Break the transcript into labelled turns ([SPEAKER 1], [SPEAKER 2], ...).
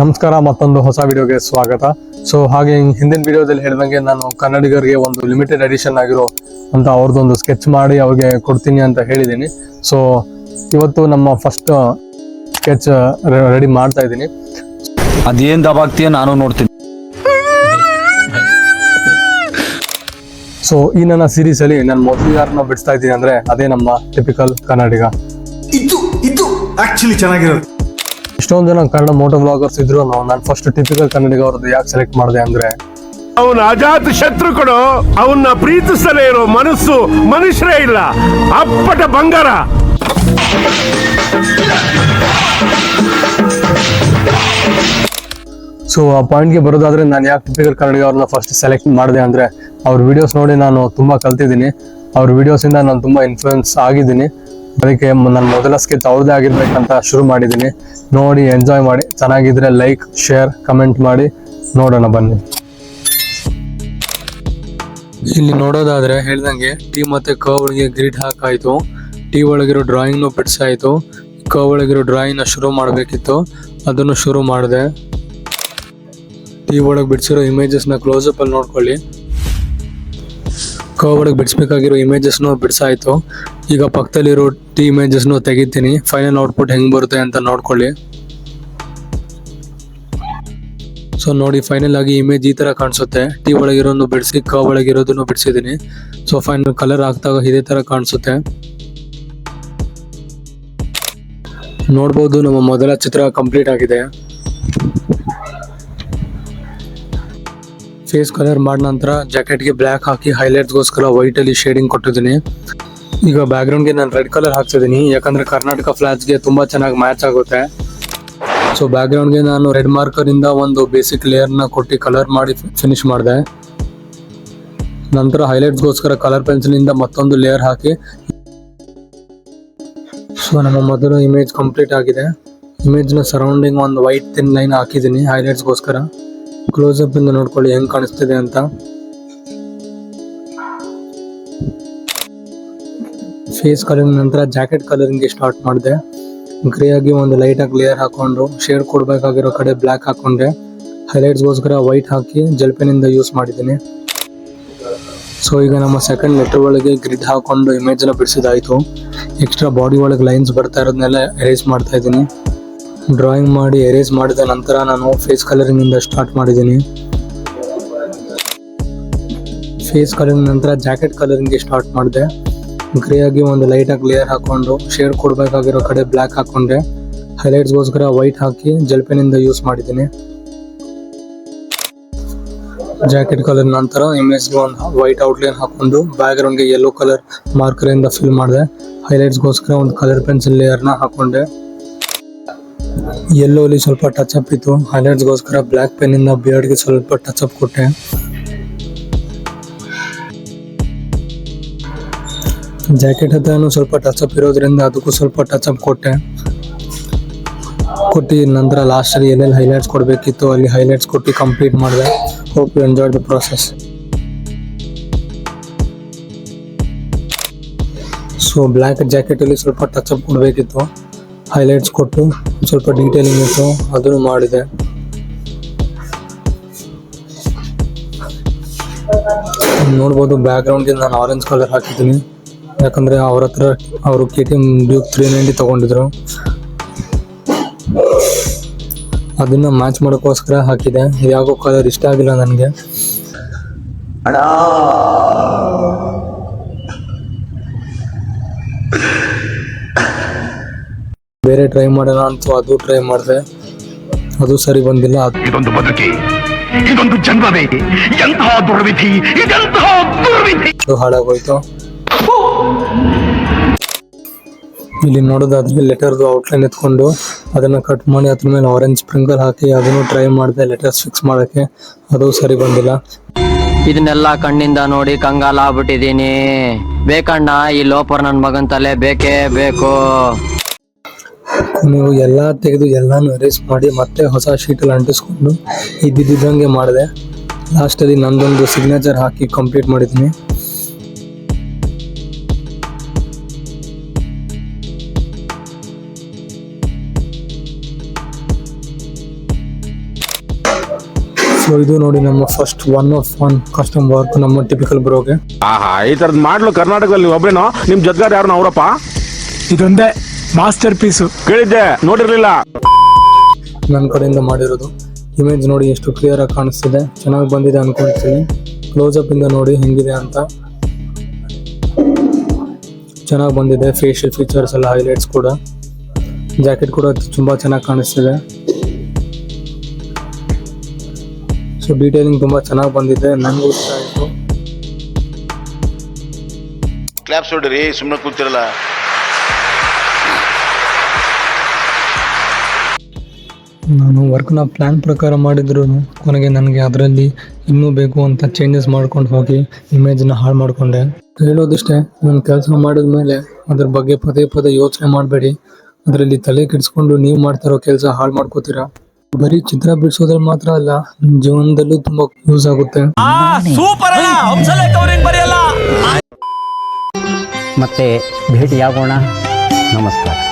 [SPEAKER 1] ನಮಸ್ಕಾರ ಮತ್ತೊಂದು ಹೊಸ ವಿಡಿಯೋಗೆ ಸ್ವಾಗತ. ಸೊ ಹಾಗೆ ಹಿಂದಿನ ವಿಡಿಯೋದಲ್ಲಿ ಹೇಳಿದಂಗೆ ನಾನು ಕನ್ನಡಿಗರಿಗೆ ಒಂದು ಲಿಮಿಟೆಡ್ ಎಡಿಷನ್ ಆಗಿರೋ ಅಂತ ಅವ್ರದ್ದೊಂದು ಸ್ಕೆಚ್ ಮಾಡಿ ಅವ್ರಿಗೆ ಕೊಡ್ತೀನಿ ಅಂತ ಹೇಳಿದ್ದೀನಿ. ಸೊ ಇವತ್ತು ನಮ್ಮ ಫಸ್ಟ್ ಸ್ಕೆಚ್ ರೆಡಿ ಮಾಡ್ತಾ ಇದ್ದೀನಿ.
[SPEAKER 2] ಅದೇನ್ ದಬಾಗ್ತೀಯ ನಾನು ನೋಡ್ತೀನಿ.
[SPEAKER 1] ಸೊ ಈ ನನ್ನ ಸೀರೀಸ್ ಅಲ್ಲಿ ನಾನು ಮೊದಲು ಯಾರನ್ನ ಬಿಡಿಸ್ತಾ ಇದ್ದೀನಿ ಅಂದ್ರೆ ಅದೇ ನಮ್ಮ ಟಿಪಿಕಲ್ ಕನ್ನಡಿಗ.
[SPEAKER 3] ಇದು ಇದು ಆಕ್ಚುಲಿ ಚೆನ್ನಾಗಿರೋದು.
[SPEAKER 1] ಇಷ್ಟೊಂದು ಜನ ಕನ್ನಡ ಮೋಟೋ ಬ್ಲಾಗರ್ಸ್ ಇದ್ರು ನಾನು ಫಸ್ಟ್ ಟಿಪಿಕಲ್ ಕನ್ನಡಿಗ ಅವ್ರದ್ದು ಯಾಕೆ ಸೆಲೆಕ್ಟ್ ಮಾಡಿದೆ ಅಂದ್ರೆ
[SPEAKER 4] ಅವನ ಅಜಾತ ಶತ್ರು ಕೊಡು. ಅವನ್ನ ಪ್ರೀತಿಸಲೇ ಇರೋ ಮನಸ್ಸು ಮನುಷ್ಯರೇ ಇಲ್ಲ. ಅಪ್ಪಟ ಬಂಗಾರ.
[SPEAKER 1] ಸೊ ಆ ಪಾಯಿಂಟ್ಗೆ ಬರೋದಾದ್ರೆ ನಾನು ಯಾಕೆ ಟಿಪಿಕಲ್ ಕನ್ನಡಿಗ ಅವ್ರನ್ನ ಫಸ್ಟ್ ಸೆಲೆಕ್ಟ್ ಮಾಡಿದೆ ಅಂದ್ರೆ ಅವ್ರ ವಿಡಿಯೋಸ್ ನೋಡಿ ನಾನು ತುಂಬಾ ಕಲ್ತಿದ್ದೀನಿ. ಅವ್ರ ವಿಡಿಯೋಸ್ ಇಂದ ನಾನು ತುಂಬಾ ಇನ್ಫ್ಲೂಯೆನ್ಸ್ ಆಗಿದ್ದೀನಿ. ಅದಕ್ಕೆ ನನ್ನ ಮೊದಲ ಸ್ಕೆಚ್ ಅವ್ರದ್ದೇ ಆಗಿರ್ಬೇಕಂತ ಶುರು ಮಾಡಿದ್ದೀನಿ ನೋಡಿ ಎಂಜಾಯ್ ಮಾಡಿ. ಚೆನ್ನಾಗಿದ್ರೆ ಲೈಕ್ ಶೇರ್ ಕಮೆಂಟ್ ಮಾಡಿ. ನೋಡೋಣ ಬನ್ನಿ. ಇಲ್ಲಿ ನೋಡೋದಾದ್ರೆ ಹೇಳ್ದಂಗೆ ಟೀ ಮತ್ತೆ ಕ ಒಳಗೆ ಗ್ರಿಡ್ ಹಾಕಾಯ್ತು. ಟಿ ಒಳಗಿರೋ ಡ್ರಾಯಿಂಗ್ನು ಬಿಡ್ಸಾಯ್ತು ಕ ಒಳಗಿರೋ ಡ್ರಾಯಿಂಗ್ನ ಶುರು ಮಾಡಬೇಕಿತ್ತು. ಅದನ್ನು ಶುರು ಮಾಡಿದೆ. ಟಿ ಒಳಗೆ ಬಿಡಿಸಿರೋ ಇಮೇಜಸ್ನ ಕ್ಲೋಸಪ್ ಅಲ್ಲಿ ನೋಡ್ಕೊಳ್ಳಿ. ಕ ಒಳಗೆ ಬಿಡಿಸ್ಬೇಕಾಗಿರೋ ಇಮೇಜಸ್ನು ಬಿಡಿಸಾಯಿತು. ಈಗ ಪಕ್ಕದಲ್ಲಿರೋ ಟಿ ಇಮೇಜಸ್ನು ತೆಗಿತೀನಿ. ಫೈನಲ್ ಔಟ್ಪುಟ್ ಹೆಂಗೆ ಬರುತ್ತೆ ಅಂತ ನೋಡ್ಕೊಳ್ಳಿ. ಸೊ ನೋಡಿ ಫೈನಲ್ ಆಗಿ ಇಮೇಜ್ ಈ ಥರ ಕಾಣಿಸುತ್ತೆ. ಟಿ ಒಳಗಿರೋನು ಬಿಡಿಸಿ ಕ ಒಳಗಿರೋದನ್ನು ಬಿಡಿಸಿದ್ದೀನಿ ಸೊ ಫೈನಲ್ ಕಲರ್ ಹಾಕ್ದಾಗ ಇದೇ ಥರ ಕಾಣಿಸುತ್ತೆ. ನೋಡ್ಬೋದು, ನಮ್ಮ ಮೊದಲ ಚಿತ್ರ ಕಂಪ್ಲೀಟ್ ಆಗಿದೆ. ಫೇಸ್ ಕಲರ್ ಮಾಡಿದ ನಂತರ ಜಾಕೆಟ್ಗೆ ಬ್ಲ್ಯಾಕ್ ಹಾಕಿ ಹೈಲೈಟ್ಸ್ಗೋಸ್ಕರ ವೈಟ್ ಅಲ್ಲಿ ಶೇಡಿಂಗ್ ಕೊಟ್ಟಿದ್ದೀನಿ. ಈಗ ಬ್ಯಾಕ್ಗ್ರೌಂಡ್ಗೆ ನಾನು ರೆಡ್ ಕಲರ್ ಹಾಕ್ತಿದ್ದೀನಿ ಯಾಕಂದ್ರೆ ಕರ್ನಾಟಕ ಫ್ಲಾಗ್ಸ್ಗೆ ತುಂಬಾ ಚೆನ್ನಾಗಿ ಮ್ಯಾಚ್ ಆಗುತ್ತೆ. ಸೊ ಬ್ಯಾಕ್ಗ್ರೌಂಡ್ಗೆ ನಾನು ರೆಡ್ ಮಾರ್ಕರ್ ಇಂದ ಒಂದು ಬೇಸಿಕ್ ಲೇಯರ್ನ ಕೊಟ್ಟು ಕಲರ್ ಮಾಡಿ ಫಿನಿಶ್ ಮಾಡಿದೆ. ನಂತರ ಹೈಲೈಟ್ಸ್ಗೋಸ್ಕರ ಕಲರ್ ಪೆನ್ಸಿಲಿಂದ ಮತ್ತೊಂದು ಲೇಯರ್ ಹಾಕಿ. ಸೊ ನಮ್ಮ ಮೊದಲು ಇಮೇಜ್ ಕಂಪ್ಲೀಟ್ ಆಗಿದೆ. ಇಮೇಜ್ನ ಸರೌಂಡಿಂಗ್ ಒಂದು ವೈಟ್ ತಿನ್ ಲೈನ್ ಹಾಕಿದ್ದೀನಿ ಹೈಲೈಟ್ಸ್ಗೋಸ್ಕರ ಕ್ಲೋಸಪ್ ಇಂದ ನೋಡ್ಕೊಳ್ಳಿ, ಹೆಂಗ್ ಕಾಣಿಸ್ತಿದೆ ಅಂತ. ಫೇಸ್ ಕಲರಿಂಗ್ ನಂತರ ಜಾಕೆಟ್ ಕಲರಿಂಗ್ ಸ್ಟಾರ್ಟ್ ಮಾಡಿದೆ. ಗ್ರೇ ಆಗಿ ಒಂದು ಲೈಟ್ ಆಗಿ ಲೇಯರ್ ಹಾಕೊಂಡು ಶೇಡ್ ಕೊಡಬೇಕಾಗಿರೋ ಕಡೆ ಬ್ಲ್ಯಾಕ್ ಹಾಕೊಂಡೆ. ಹೈಲೈಟ್ಸ್ಗೋಸ್ಕರ ವೈಟ್ ಹಾಕಿ ಜಲ್ಪೆನ್ ಇಂದ ಯೂಸ್ ಮಾಡಿದ್ದೀನಿ. ಸೊ ಈಗ ನಮ್ಮ ಸೆಕೆಂಡ್ ಲೆಟರ್ ಒಳಗೆ ಗ್ರಿಡ್ ಹಾಕೊಂಡು ಇಮೇಜ್ ಎಲ್ಲ ಬಿಡಿಸಿದಾಯಿತು. ಎಕ್ಸ್ಟ್ರಾ ಬಾಡಿ ಒಳಗೆ ಲೈನ್ಸ್ ಬರ್ತಾ ಇರೋದನ್ನೆಲ್ಲ ಎರೇಸ್ ಮಾಡ್ತಾ ಇದ್ದೀನಿ. ಡ್ರಾಯಿಂಗ್ ಮಾಡಿ ಎರೇಸ್ ಮಾಡಿದ ನಂತರ ನಾನು ಫೇಸ್ ಕಲರಿಂಗಿಂದ ಸ್ಟಾರ್ಟ್ ಮಾಡಿದ್ದೀನಿ. ಫೇಸ್ ಕಲರಿಂಗ್ ನಂತರ ಜಾಕೆಟ್ ಕಲರಿಂಗ್ಗೆ ಸ್ಟಾರ್ಟ್ ಮಾಡಿದೆ. ಗ್ರೇ ಒಂದು ಲೈಟಾಗಿ ಲೇಯರ್ ಹಾಕ್ಕೊಂಡು ಶೇಡ್ ಕೊಡಬೇಕಾಗಿರೋ ಕಡೆ ಬ್ಲ್ಯಾಕ್ ಹಾಕೊಂಡೆ. ಹೈಲೈಟ್ಸ್ಗೋಸ್ಕರ ವೈಟ್ ಹಾಕಿ ಜೆಲ್ ಪೆನ್ನಿಂದ ಯೂಸ್ ಮಾಡಿದ್ದೀನಿ. ಜಾಕೆಟ್ ಕಲರ್ ನಂತರ ಇಮೇಜ್ಗೆ ಒಂದು ವೈಟ್ ಔಟ್ಲೈನ್ ಹಾಕೊಂಡು ಬ್ಯಾಕ್ಗ್ರೌಂಡ್ಗೆ ಯೆಲ್ಲೋ ಕಲರ್ ಮಾರ್ಕರಿಂದ ಫಿಲ್ ಮಾಡಿದೆ. ಹೈಲೈಟ್ಸ್ಗೋಸ್ಕರ ಒಂದು ಕಲರ್ ಪೆನ್ಸಿಲ್ ಲೇಯರ್ನ ಹಾಕೊಂಡೆ. ಯೆಲ್ಲೋ ಅಲ್ಲಿ ಸ್ವಲ್ಪ ಟಚ್ ಅಪ್ ಇತ್ತು. ಹೈಲೈಟ್ಸ್ಗೋಸ್ಕರ ಬ್ಲ್ಯಾಕ್ ಪೆನ್ನಿಂದ ಬಿಯರ್ಡ್ಗೆ ಸ್ವಲ್ಪ ಟಚ್ ಅಪ್ ಕೊಟ್ಟೆ. ಜಾಕೆಟ್ ಹತ್ರನೂ ಸ್ವಲ್ಪ ಟಚ್ ಅಪ್ ಇರೋದ್ರಿಂದ ಅದಕ್ಕೂ ಸ್ವಲ್ಪ ಟಚ್ ಅಪ್ ಕೊಟ್ಟೆ. ಕೊಟ್ಟು ನಂತರ ಲಾಸ್ಟಲ್ಲಿ ಎಲ್ಲೆಲ್ಲಿ ಹೈಲೈಟ್ಸ್ ಕೊಡಬೇಕಿತ್ತು ಅಲ್ಲಿ ಹೈಲೈಟ್ಸ್ ಕೊಟ್ಟು ಕಂಪ್ಲೀಟ್ ಮಾಡಿದೆ. Hope you enjoy the process so black ಜಾಕೆಟಲ್ಲಿ ಸ್ವಲ್ಪ ಟಚ್ ಅಪ್ ಕೊಡಬೇಕಿತ್ತು. ಹೈಲೈಟ್ಸ್ ಕೊಟ್ಟು ಸ್ವಲ್ಪ ಡೀಟೇಲಿಂಗ್ ಇತ್ತು ಅದನ್ನು ಮಾಡಿದೆ. ನೋಡ್ಬೋದು ಬ್ಯಾಕ್ಗ್ರೌಂಡ್ಗೆ ನಾನು ಆರೆಂಜ್ ಕಲರ್ ಹಾಕಿದ್ದೀನಿ. ಯಾಕಂದರೆ ಅವ್ರ ಹತ್ರ ಅವರು K T M Duke three ninety ತೊಗೊಂಡಿದ್ರು. ಅದನ್ನು ಮ್ಯಾಚ್ ಮಾಡೋಕ್ಕೋಸ್ಕರ ಹಾಕಿದೆ. ಯಾಕೋ ಕಲರ್ ಇಷ್ಟ ಆಗಿಲ್ಲ ನನಗೆ. ಬೇರೆ ಟ್ರೈ ಮಾಡೋಣ ಅಂತ ಅದು ಟ್ರೈ ಮಾಡಿದೆ. ಅದು ಸರಿ ಬಂದಿಲ್ಲ.
[SPEAKER 4] ಇದೊಂದು ಬದುಕಿ ಇದೊಂದು ಜನ್ಮವೇ ಎಂತಹ ದುರ್ವಿಧಿ ಇದೆಂತಹ ದುರ್ವಿಧಿ.
[SPEAKER 1] ಅದು ಹಾಳಾಗೋಯ್ತು. ಇಲ್ಲಿ ನೋಡೋದಾದ್ರೆ ಲೆಟರ್ದು ಔಟ್ಲೈನ್ ಎತ್ಕೊಂಡು ಅದನ್ನ ಕಟ್ ಮಾಡಿ ಅದ್ರ ಮೇಲೆ ಆರೆಂಜ್ ಸ್ಪ್ರಿಂಕಲ್ ಹಾಕಿ ಅದನ್ನು ಟ್ರೈ ಮಾಡಿದೆ ಲೆಟರ್ಸ್ ಫಿಕ್ಸ್ ಮಾಡೋಕ್ಕೆ. ಅದು ಸರಿ ಬಂದಿಲ್ಲ.
[SPEAKER 5] ಇದನ್ನೆಲ್ಲ ಕಣ್ಣಿಂದ ನೋಡಿ ಕಂಗಾಲ ಆಗ್ಬಿಟ್ಟಿದೀನಿ ಬೇಕಣ್ಣ ಈ ಲೋಪರ್ ನನ್ನ ಮಗನ್ ತಲೆ ಬೇಕೇ ಬೇಕು.
[SPEAKER 1] ನೀವು ಎಲ್ಲ ತೆಗೆದು ಎಲ್ಲಾನು ಅರೇಸ್ ಮಾಡಿ ಮತ್ತೆ ಹೊಸ ಶೀಟಲ್ಲಿ ಅಂಟಿಸ್ಕೊಂಡು ಇದ್ದಿದ್ದಂಗೆ ಮಾಡಿದೆ. ಲಾಸ್ಟಲ್ಲಿ ನಂದೊಂದು ಸಿಗ್ನೇಚರ್ ಹಾಕಿ ಕಂಪ್ಲೀಟ್ ಮಾಡಿದ್ದೀನಿ. ಸೊ ಇದು ನೋಡಿ ನಮ್ಮ first one of one custom work ನಮ್ಮ ಟಿಪಿಕಲ್ ಬ್ರೋಗೆ
[SPEAKER 4] ಆಹಾ ಈ ತರದ್ ಮಾಡ್ಲು ಕರ್ನಾಟಕದಲ್ಲಿ ನೀವು ಒಬ್ರೇನೋ? ನಿಮ್ ಜದ್ಗಾರ್ ಯಾರು ಅವರಪ್ಪ?
[SPEAKER 6] ಇದೊಂದೇ. ಮಾಸ್ಟರ್ ಪೀಸು
[SPEAKER 4] ಕೇಳಿದ್ದೆ ನೋಡಿರ್ಲಿಲ್ಲ.
[SPEAKER 1] ನನ್ನ ಕಡೆಯಿಂದ ಮಾಡಿರೋದು ಇಮೇಜ್ ನೋಡಿ ಎಷ್ಟು ಕ್ಲಿಯರ್ ಆಗಿ ಕಾಣಿಸ್ತಿದೆ ಚೆನ್ನಾಗಿ ಬಂದಿದೆ ಅನ್ಕೊಂತೀನಿ ಕ್ಲೋಸ್ ಅಪ್ ಇಂದ ನೋಡಿ ಹೆಂಗಿದೆ ಅಂತ. ಚೆನ್ನಾಗಿ ಬಂದಿದೆ ಫೇಶಿಯಲ್ ಫೀಚರ್ಸ್ ಎಲ್ಲ ಹೈಲೈಟ್ಸ್ ಕೂಡ. ಜಾಕೆಟ್ ಕೂಡ ತುಂಬ ಚೆನ್ನಾಗಿ ಕಾಣಿಸ್ತಿದೆ. ಸೊ ಡೀಟೇಲಿಂಗ್ ತುಂಬ ಚೆನ್ನಾಗಿ ಬಂದಿದೆ ನನಗೂ ಇಷ್ಟ ಆಯಿತು.
[SPEAKER 7] ಕ್ಲಾಪ್ಸ್ ನೋಡಿರಿ ಸುಮ್ಮನೆ ಕೂತಿರಲ್ಲ.
[SPEAKER 1] ನಾನು ವರ್ಕ್ನ ಪ್ಲ್ಯಾನ್ ಪ್ರಕಾರ ಮಾಡಿದ್ರು ಕೊನೆಗೆ ನನಗೆ ಅದರಲ್ಲಿ ಇನ್ನೂ ಬೇಕು ಅಂತ ಚೇಂಜಸ್ ಮಾಡ್ಕೊಂಡು ಹೋಗಿ ಇಮೇಜನ್ನ ಹಾಳು ಮಾಡಿಕೊಂಡೆ. ಹೇಳೋದಿಷ್ಟೇ ನಾನು ಕೆಲಸ ಮಾಡಿದ ಮೇಲೆ ಅದ್ರ ಬಗ್ಗೆ ಪದೇ ಪದೇ ಯೋಚನೆ ಮಾಡಬೇಡಿ. ಅದರಲ್ಲಿ ತಲೆ ಕೆಡಿಸ್ಕೊಂಡು ನೀವು ಮಾಡ್ತಿರೋ ಕೆಲಸ ಹಾಳು ಮಾಡ್ಕೋತೀರಾ? ಬರೀ ಚಿತ್ರ ಬಿಡಿಸೋದ್ರಲ್ಲಿ ಮಾತ್ರ ಅಲ್ಲ ನಿಮ್ಮ ಜೀವನದಲ್ಲೂ ತುಂಬ ಯೂಸ್ ಆಗುತ್ತೆ.
[SPEAKER 8] ಮತ್ತೆ ಭೇಟಿಯಾಗೋಣ. ನಮಸ್ಕಾರ.